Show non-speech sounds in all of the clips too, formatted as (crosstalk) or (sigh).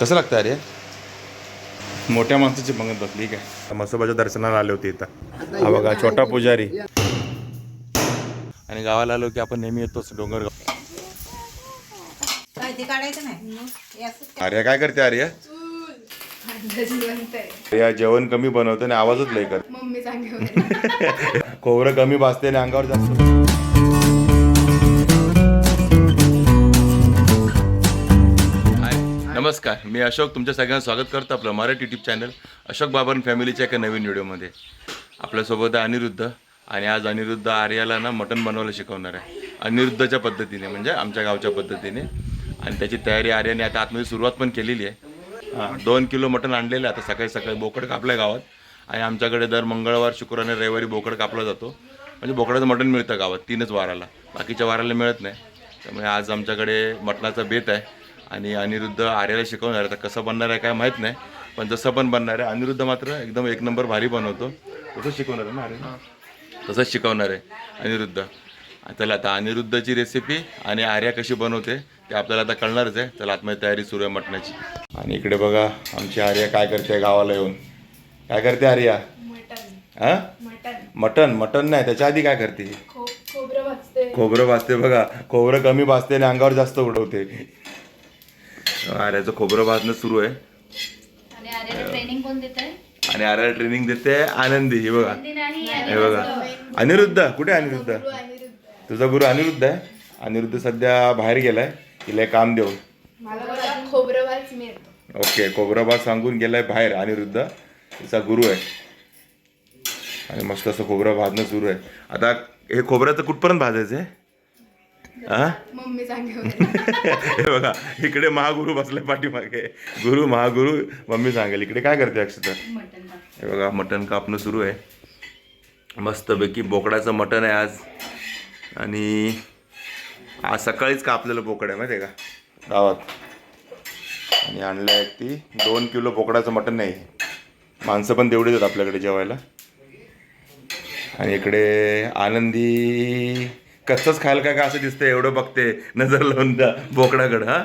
कसं लागतं अरे मोठ्या माणसाची पंगत बसली काय मसोबाच्या दर्शनाला आले होते इथं. हा बघा छोटा पुजारी. आणि गावाला आलो की आपण नेहमी येतोच डोंगर काय ते काढायचं नाही? असंच आर्या काय करते आर्या? आर्या जेवण कमी बनवते आणि आवाजच लय कर मम्मी सांगे (laughs) खोबरं कमी भाजते आणि अंगावर जास्त नमस्कार मी अशोक तुमच्या सगळ्यांना स्वागत करतो आपलं मराठी यूट्यूब चॅनल अशोक बाबन फॅमिलीच्या एका नवीन व्हिडिओमध्ये. आपल्यासोबत आहे अनिरुद्ध आणि आज अनिरुद्ध आर्याला ना मटण बनवायला शिकवणार आहे. अनिरुद्धच्या पद्धतीने म्हणजे आमच्या गावच्या पद्धतीने. आणि त्याची तयारी आर्याने आता आतमध्ये सुरुवात पण केलेली आहे. हां दोन किलो मटण आणलेलं आहे. आता सकाळी सकाळी बोकड कापलं गावात. आणि आमच्याकडे दर मंगळवार शुक्रवार आणि रविवारी बोकड कापला जातो. म्हणजे बोकडाचं मटण मिळतं गावात तीनच वाराला. बाकीच्या वाराला मिळत नाही. त्यामुळे आज आमच्याकडे मटणाचा बेत आहे. आणि अनिरुद्ध आर्याला शिकवणार आहे. तर कसं बनणार आहे काय माहीत नाही. पण जसं पण बनणार आहे. अनिरुद्ध मात्र एकदम एक नंबर भारी बनवतो. तसंच शिकवणार आहे ना आर्या तसंच शिकवणार आहे अनिरुद्ध. चला आता अनिरुद्धची रेसिपी आणि आर्या कशी बनवते ते आपल्याला आता कळणारच आहे. चला आतमध्ये तयारी सुरू आहे मटणाची. आणि इकडे बघा आमची आर्या काय करते गावाला येऊन. काय करते आर्या? मटन हां? मटन मटन नाही. त्याच्या आधी काय करते? खो खोबरं भाजते. खोबरं भाजते बघा. खोबरं कमी भाजते आणि अंगावर जास्त उडवते. आर्याचं खोबरं भाजणं सुरू आहे. आणि आर्याला ट्रेनिंग कोण देत आहे आणि आर्याला ट्रेनिंग देते आनंदी हे बघा. नाही हे बघा. अनिरुद्ध कुठे आहे अनिरुद्ध? तुझा गुरु अनिरुद्ध आहे? अनिरुद्ध सध्या बाहेर गेलाय. तिला काम देऊन. ओके कोबराबाद सांगून गेलाय बाहेर अनिरुद्ध. तिचा गुरु आहे. आणि मस्त असं खोबरं भाजणं सुरू आहे. आता हे खोबऱ्याचं कुठपर्यंत भाजायचं आहे? (laughs) हा बघा इकडे महागुरु बसलाय पाठीमागे. गुरु महागुरु मम्मी सांगेल. इकडे काय करते अक्षता? मटन हे बघा मटण कापणं सुरू आहे. मस्तपैकी बोकडाचं मटण आहे आज. आणि आज सकाळीच कापलेलं बोकड आहे माहिती आहे का? गावात. आणि आणलं आहे ती. दोन किलो बोकडाचं मटण नाही. माणसं पण तेवढीच आहेत आपल्याकडे जेवायला. आणि इकडे आनंदी कच्चंच खायला काय का असं दिसतंय? एवढं बघते. नजर लावून द्या. बोकडाकडं हा?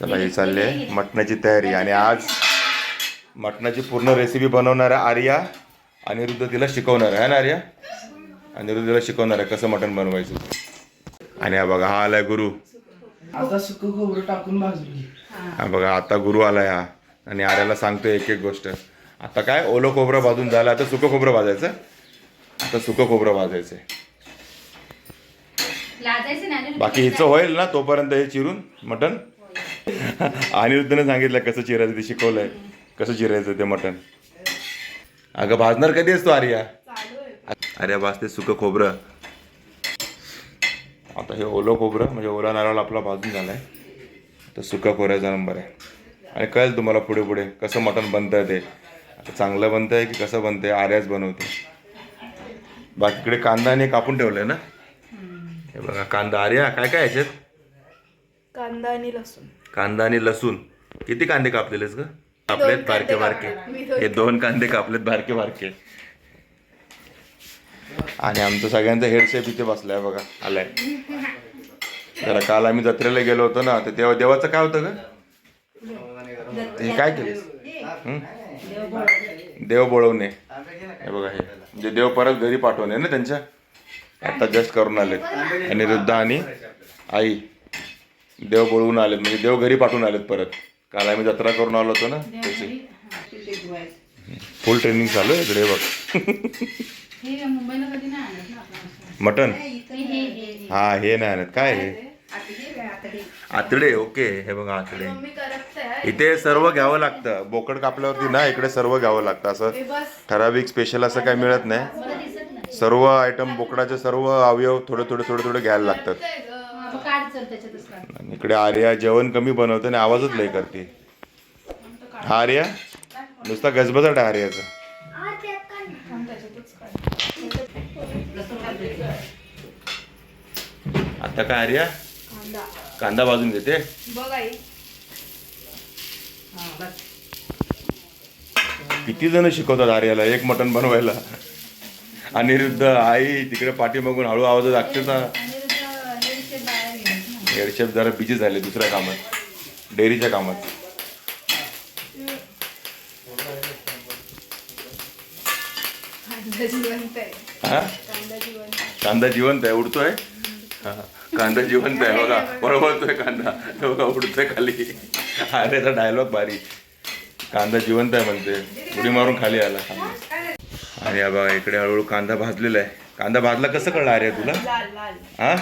चला हे चालले. मटणाची तयारी. आणि आज मटणाची पूर्ण रेसिपी बनवणारा आर्या अनिरुद्ध तिला शिकवणार आहे ना आर्या? अनिरुद्ध तिला शिकवणार आहे कसं मटण बनवायचं. आणि हा बघा हा आलाय गुरु. आता सुक खोबरं टाकून भाजून घे. हा बघा आता गुरु आलाय हा. आणि आर्याला सांगतोय एक एक गोष्ट. आता काय ओलं खोबरं भाजून झालं आता सुकं खोबरं भाजायचं? आता सुकं खोबरं भाजायचं लाजायचं नाही बाकी हिचं होईल ना तोपर्यंत हे चिरून मटण? (laughs) अनिरुद्धने सांगितलं कसं चिरायचं ते शिकवलंय. कसं चिरायचं ते मटण? अगं भाजणार कधी असतो आर्या? आहे आर्या भाजते सुकं खोबरं. आता हे ओलं खोबरं म्हणजे ओला नारळ आपला भाजून झालाय. तर सुका खोबऱ्याचा नंबर आहे. आणि कळेल तुम्हाला पुढे पुढे कसं मटण बनतंय ते. चांगलं बनतंय की कसं बनतंय आर्याच बनवते. बाकीकडे कांदा आणि कापून ठेवलंय ना? हे बघा कांदा आर्या काय काय याच्यात? कांदा आणि लसूण. कांदा आणि लसूण. किती कांदे कापलेलेस ग? कापलेत बारके बारके. हे दोन कांदे कापलेत बारके बारके. आणि आमचं सगळ्यांचा हेडशेप इथे बसलाय बघा आलाय. जरा काल आम्ही जत्रेला गेलो होतो ना तर तेव्हा देवाचं काय होतं ग? हे काय केलं देव बोळवणे. हे बघा हे. म्हणजे देव परत घरी पाठवणे ना त्यांच्या? आता जस्ट करून आलेत. आणि रुद्ध आणि आई. देव बोलवून आलेत म्हणजे देव घरी पाठवून आलेत परत. काल आम्ही जत्रा करून आलो होतो ना त्याची. फुल ट्रेनिंग चालू आहे इकडे बघ. हे मुंबईला कधी नाही आणत ना आपण मटन हे हे हे हा हे. नाही आणत. काय हे? आतडे ओके. हे बघा आतडे. इथे सर्व घ्यावं लागतं. बोकड कापल्यावरती ना इकडे सर्व घ्यावं लागतं. असं ठराविक स्पेशल असं काही मिळत नाही. सर्व आयटम बोकडाचे सर्व अवयव थोडे थोडे थोडे थोडे घ्यायला लागतात. आणि इकडे आर्या जेवण कमी बनवते आणि आवाजच लय करते. हा आर्या? नुसता गजबजाट आहे आर्याचा. आता काय आर्या? कांदा भाजून घेते. किती जण शिकवतात आर्याला एक मटण बनवायला? अनिरुद्ध आई तिकडे पाठीमागून हळू आवाज लागते ना. हेडशेफ जरा बिझी झाले दुसऱ्या कामात. डेअरीच्या कामात. कांदा जिवंत आहे. हा? कांदा जिवंत आहे. उडतोय? हा, कांदा जिवंत आहे बघा. बरोबरतोय कांदा. हे बघा उडतोय खाली. अरे डायलॉग भारी. कांदा जिवंत आहे म्हणते. उडी मारून खाली आला. आणि हा बघा इकडे हळूहळू कांदा भाजलेला आहे. कांदा भाजला कसं कळलं अरे तुला? लाल लाल. हा?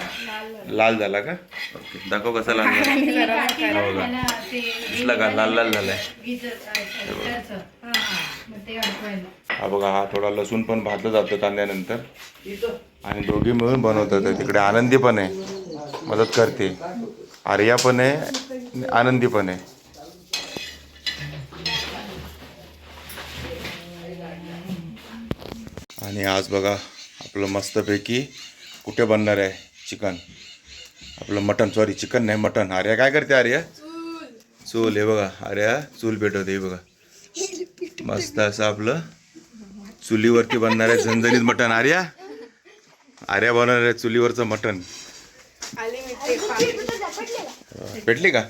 लाल झाला. का? ओके दाखव कसा लाल झाला. दिसला का? लाल लाल झालाय. हा बघा हा थोडा लसूण पण भाजलं जातं कांद्यानंतर. आणि दोघी मिळून बनवतात. तिकडे आनंदी पण आहे. मदत करते. आर्या पण आहे आनंदी पण आहे. आणि आज बघा आपलं मस्तपैकी कुठे बनणार आहे चिकन? आपलं मटन सॉरी चिकन नाही मटन. आर्या काय करते आर्या? चूल. हे बघा आर्या चूल पेटवते हे बघा. मस्त असं आपलं चुलीवरती बनणार आहे झणझणीत मटण आर्या? आर्या बनवणार आहे चुलीवरचं मटण आले मी ते पाणी. पेटली का?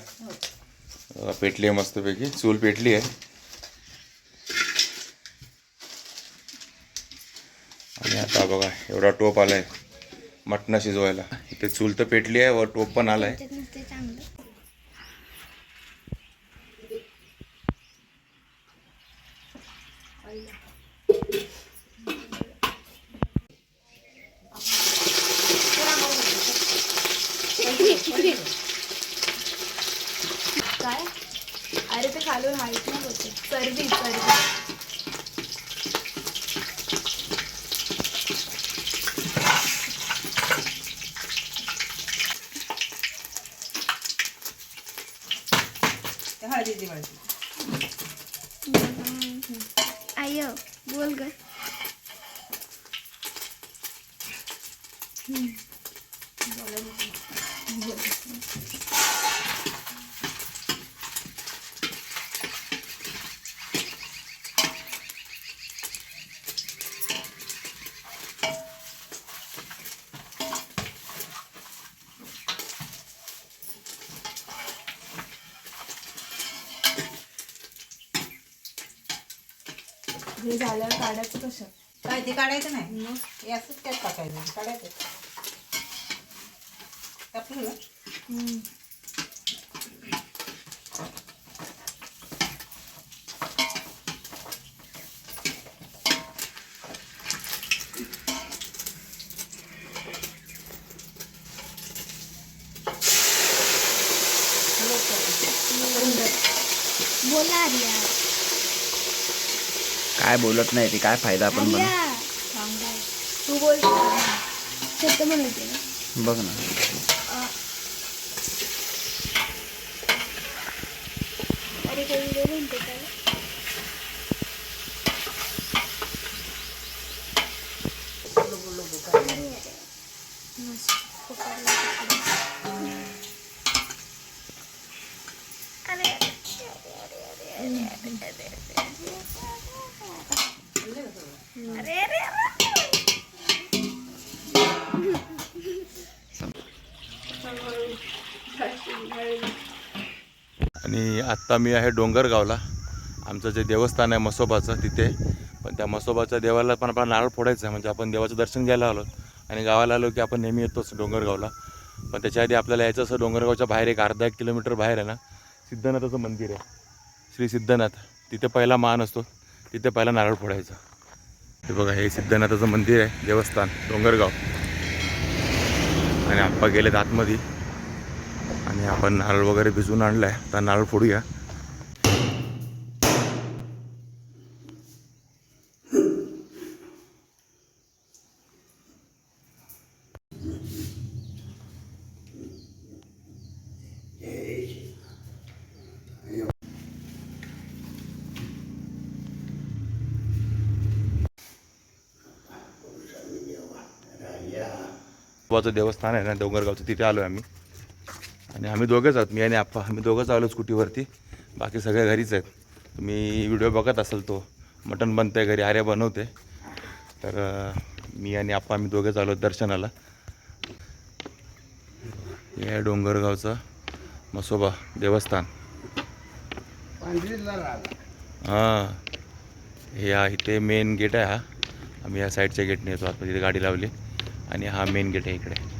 पेटली आहे मस्तपैकी. चूल पेटली आहे. हा बघा एवढा टोप आलाय. मटणा शिजवायला इथे चूल तर पेटली आहे वर टोप पण आलाय काय अरे ते खालून हाईट नाही होते चरबी चरबी ते हळदीची वळती आय बोल ग. हे झाल्यावर काढायचं कसं? काय ते काढायचं नाही? हे असंच त्यात टाकायचं काढायचं. टाकलं ना? बोला आर्या काय बोलत नाही ती काय फायदा आपण बन तू बोल बघ ना. अरे आणि आत्ता मी आहे डोंगरगावला. आमचं जे देवस्थान आहे मसोबाचं तिथे. पण त्या मसोबाच्या देवाला पण आपला नारळ फोडायचं आहे. म्हणजे आपण देवाचं दर्शन घ्यायला आलो आणि गावाला आलो की आपण नेहमी येतोच डोंगरगावला. पण त्याच्या आधी आपल्याला यायचं असं डोंगरगावच्या बाहेर एक अर्धा एक किलोमीटर बाहेर आहे ना सिद्धनाथाचं मंदिर आहे. श्री सिद्धनाथ. तिथे पहिला मान असतो. तिथे पहिला नारळ फोडायचा. हे बघा हे सिद्धनाथाचं मंदिर आहे देवस्थान डोंगरगाव. आणि आप्पा गेलेत आतमध्ये. आणि आपण नारळ वगैरे भिजवून आणलाय. आता नारळ फोडूया. देवस्थान आहे ना डोंगरगावचं तिथे आलो आहे आम्ही. आणि आम्ही दोघेच आहोत मी आणि आप्पा. आम्ही दोघंच आलो स्कूटीवरती. बाकी सगळे घरीच आहेत. तुम्ही व्हिडिओ बघत असाल तो. मटण बनतं आहे घरी आर्या बनवते. तर मी आणि आप्पा आम्ही दोघेच आलो दर्शनाला. हे आहे डोंगरगावचं मसोबा देवस्थान. हां. हे हा इथे मेन गेट आहे हा. आम्ही या साईडच्या गेटने येतो. आतमध्ये तिथे गाडी लावली. आणि हा मेन गेट आहे इकडे.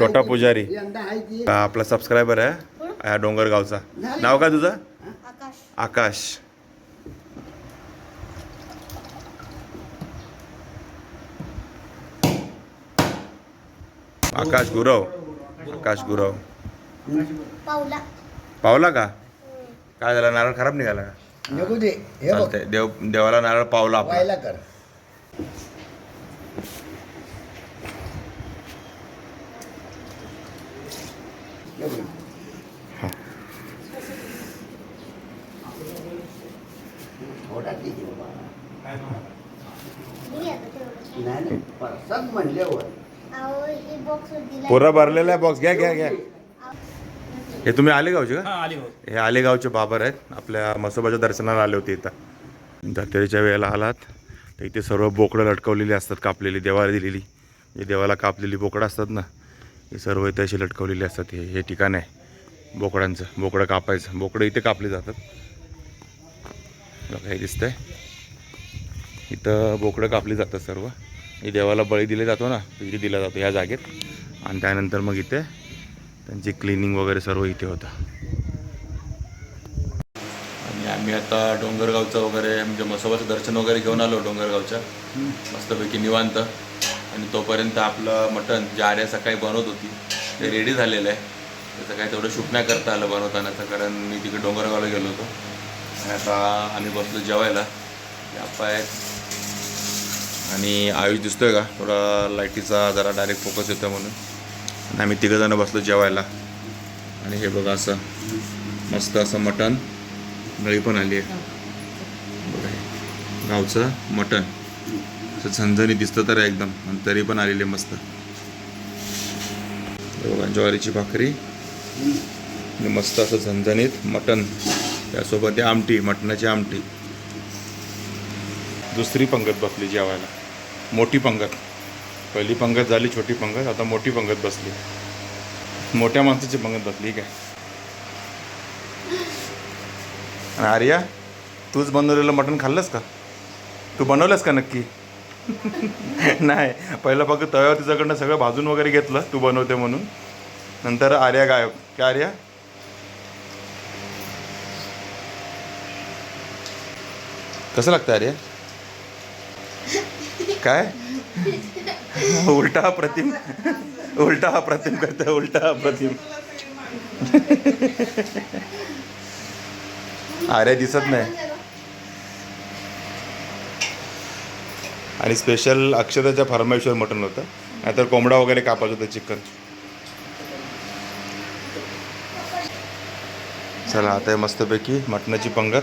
छोटा पुजारी. हा आपला सबस्क्रायबर आहे. हा डोंगरगावचा नाव काय तुझं? आकाश. आकाश. गुरव. आकाश गुरव. पावला. पावला का? काय झालं? नारळ खराब निघाला का? चालतंय. देव देवाला नारळ पावला आपला व्हायला कर हे बघ. थोडा ठीक आहे बाबा. नाही नाही. परसाद म्हणल्यावर. पुरा भरलेला आहे बॉक्स घ्या घ्या. घ्या हे तुम्ही आलेगावचे का? हे आलेगावचे बाबर आहेत. आपल्या मसोबाच्या दर्शनाला आले होते इथं. दत्तरीच्या वेळेला आलात. तर इथे सर्व बोकडं लटकवलेली असतात कापलेली. देवाला दिलेली. जे देवाला कापलेली बोकडं असतात ना हे सर्व इथे अशी लटकवलेली असतात. हे हे ठिकाण आहे. बोकडांचं. बोकडं कापायचं. बोकडं इथे कापले जातात. बघा हे दिसतंय. इथं बोकडं कापली जातात सर्व. हे देवाला बळी दिले जातो ना इथे दिला जातो ह्या जागेत. आणि त्यानंतर मग इथे त्यांची क्लिनिंग वगैरे सर्व इथे होतं. आणि आम्ही आता डोंगरगावचं वगैरे म्हणजे मसोबाचं दर्शन वगैरे घेऊन आलो डोंगरगावच्या. मस्तपैकी निवांत. आणि तोपर्यंत आपलं मटण जे आर्या सकाळी बनवत होती ते रेडी झालेलं आहे. त्याचं काही तेवढं शूट नाही करता आलं बनवतानाचं कारण मी तिकडे डोंगरगावला गेलो होतो. आणि आता आम्ही बसलो जेवायला. या पाय आणि आयुष दिसतो आहे का? थोडा लाईटीचा जरा डायरेक्ट फोकस येतो म्हणून. आणि आम्ही तिघंजणं बसलो जेवायला. आणि हे बघा असं मस्त असं मटण. नळी पण आली आहे. बघा गावचं मटण. असं झणझणी दिसतं तर एकदम आणि तरी पण आलेली आहे मस्त. हे बघा ज्वारीची भाकरी. आणि मस्त असं झणझणीत मटण. त्यासोबत आमटी मटणाची आमटी. दुसरी पंगत बसली जेवायला. मोठी पंगत. पहिली पंगत झाली छोटी पंगत. आता मोठी पंगत बसली. मोठ्या माणसाची पंगत बसली काय आर्या तूच बनवलेलं मटण खाल्लंस का? तू बनवलंस का नक्की? (laughs) नाही. पहिलं फक्त तव्यावर तिच्याकडनं सगळं भाजून वगैरे घेतलं तू बनवते म्हणून. नंतर आर्या गायब. काय आर्या? कसं लागतं आर्या? काय? उलटा हा प्रतिम. उलटा हा प्रतिम उलटा हा प्रतिम. आर्या दिसत नाही. आणि स्पेशल अक्षताच्या फार्मेश्वर मटण होतं नाहीतर कोंबडा वगैरे कापायचं होतं चिकन चला आता मस्तपैकी मटणाची पंगत.